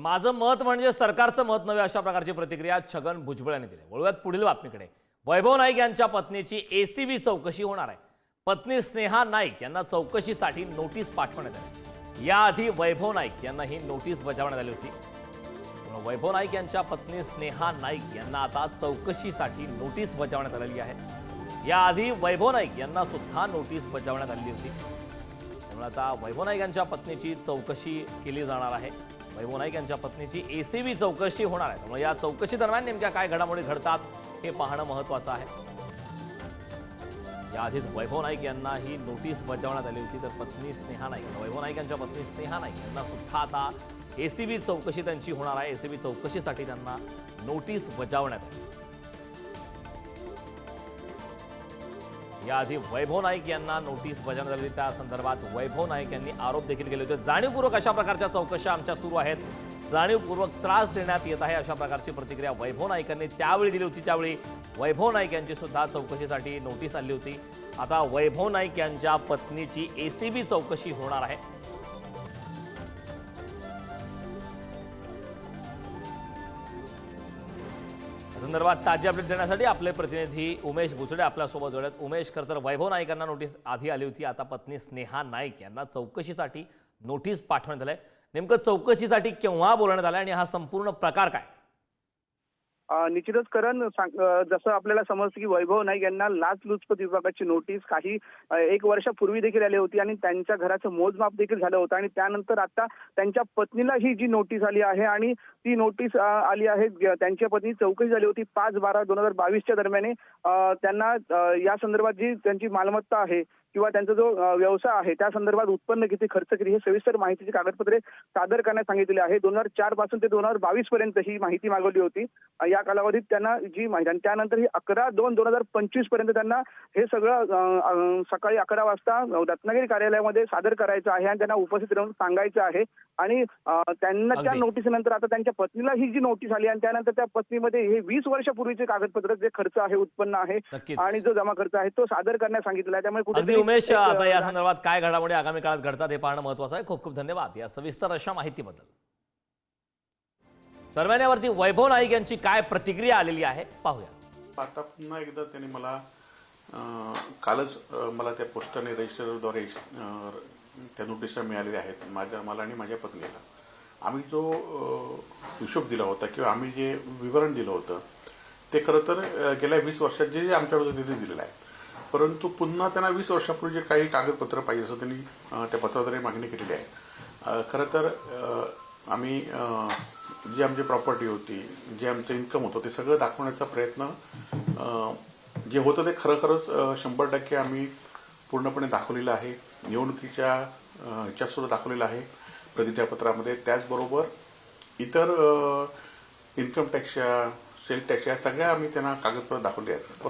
माझं मत म्हणजे सरकारचं मत नव्हे अशा प्रकारची प्रतिक्रिया छगन भुजबळ यांनी दिली. वळूयात पुढील बातमीकडे. वैभव नाईक यांच्या पत्नीची एसीबी चौकशी होणार आहे. पत्नी स्नेहा नाईक यांना चौकशीसाठी नोटीस पाठवण्यात आली. याआधी वैभव नाईक यांना ही नोटीस बजावण्यात आली होती. वैभव नाईक यांच्या पत्नी स्नेहा नाईक यांना आता चौकशीसाठी नोटीस बजावण्यात आलेली आहे. याआधी वैभव नाईक यांना सुद्धा नोटीस बजावण्यात आलेली होती. त्यामुळे आता वैभव नाईक यांच्या पत्नीची चौकशी केली जाणार आहे. वैभव नाईक यांच्या पत्नीची एसीबी चौकशी होणार आहे. त्यामुळे या चौकशी दरम्यान नेमक्या काय घडामोडी घडतात हे पाहणं महत्वाचं आहे. याआधीच वैभव नाईक यांना ही नोटीस बजावण्यात आली होती तर पत्नी स्नेहा नाईक वैभव नाईक यांच्या पत्नी स्नेहा नाईक यांना सुद्धा आता एसीबी चौकशी त्यांची होणार आहे. एसीबी चौकशीसाठी त्यांना नोटीस बजावण्यात आली. याआधी वैभव नाईक यांना नोटीस बजावण्यात आली त्या संदर्भात वैभव नाईक यांनी आरोप देखील केले होते. जाणीवपूर्वक अशा प्रकारच्या चौकशा आमच्या सुरू आहेत. जाणीवपूर्वक त्रास देण्यात येत आहे अशा प्रकारची प्रतिक्रिया वैभव नाईकांनी त्यावेळी दिली होती. त्यावेळी वैभव नाईक यांची सुद्धा चौकशीसाठी नोटीस आली होती. आता वैभव नाईक यांच्या पत्नीची एसीबी चौकशी होणार आहे. संदर्भात ताजी अपडेट देण्यासाठी आपले प्रतिनिधी उमेश बुचडे आपल्यासोबत जोडत उमेश खरं तर वैभव नाईकांना नोटीस आधी आली होती. आता पत्नी स्नेहा नाईक यांना चौकशीसाठी नोटीस पाठवण्यात आलंय. नेमकं चौकशीसाठी केव्हा बोलवण्यात आलं आणि हा संपूर्ण प्रकार काय? निश्चितच करण सांग- जसं आपल्याला समजतं की वैभव नाईक यांना लाचलुचपत विभागाची नोटीस काही एक वर्षापूर्वी देखील आली होती आणि त्यांच्या घराचं मोजमाप देखील झालं होतं. आणि त्यानंतर आता त्यांच्या पत्नीला ही जी नोटीस आली आहे आणि ती नोटीस आली आहे त्यांच्या पत्नी चौकशी झाली होती पाच बारा दोन हजार बावीसच्या दरम्यान. त्यांना या संदर्भात जी त्यांची मालमत्ता आहे किंवा त्यांचा जो व्यवसाय आहे त्या संदर्भात उत्पन्न किती खर्च किती हे सविस्तर माहितीची कागदपत्रे सादर करण्यास सांगितलेली आहे. दोन हजार चारपासून ते दोन हजार बावीस पर्यंत ही माहिती मागवली होती. या कालावधीत त्यांना जी माहिती आणि त्यानंतर ही अकरा दोन दोन हजार पंचवीसपर्यंत त्यांना हे सगळं सकाळी अकरा वाजता रत्नागिरी कार्यालयामध्ये सादर करायचं आहे आणि त्यांना उपस्थित राहून सांगायचं आहे. आणि त्यांना त्या. नोटीसनंतर आता त्यांच्या पत्नीला ही जी नोटीस आली आणि त्यानंतर त्या पत्नीमध्ये हे वीस वर्षापूर्वीचे कागदपत्र जे खर्च आहे उत्पन्न आहे आणि जो जमा खर्च आहे तो सादर करण्यास सांगितलेला आहे. त्यामुळे कुठेतरी उमेश आता या संदर्भात काय घडामोडी आगामी काळात घडतात हे पाहणं महत्वाचं आहे. खूप खूप धन्यवाद. या सविस्तर अशा माहितीबद्दल. दरम्यान यावरती वैभव नाईक यांची काय प्रतिक्रिया आलेली आहे? पाहूया. आता पुन्हा एकदा त्यांनी मला कालच मला त्या पोस्टाने रजिस्टरद्वारे त्या नोटिसा मिळालेल्या आहेत. माझ्या मला आणि माझ्या पत्नीला. आम्ही जो हिशोब दिला होता किंवा आम्ही जे विवरण दिलं होतं ते खरं तर गेल्या वीस वर्षात जे जे आमच्याकडे होतं ते दिलेलं आहे परंतु पुन्हा त्यांना वीस वर्षापूर्वी जे काही कागदपत्र पाहिजे असं त्यांनी त्या पत्राद्वारे मागणी केलेली आहे. खरं तर आम्ही जी आमची प्रॉपर्टी होती जे आमचं इन्कम होतं ते सगळं दाखवण्याचा प्रयत्न जे होतं ते खरं खरंच शंभर टक्के आम्ही पूर्णपणे दाखवलेलं आहे. निवडणुकीच्या अं, दाखवलेलं आहे. प्रतिज्ञापत्रामध्ये त्याचबरोबर इतर इन्कम टॅक्सच्या सेल टॅक्स या सगळ्या आम्ही त्यांना कागदपत्र दाखवले आहेत.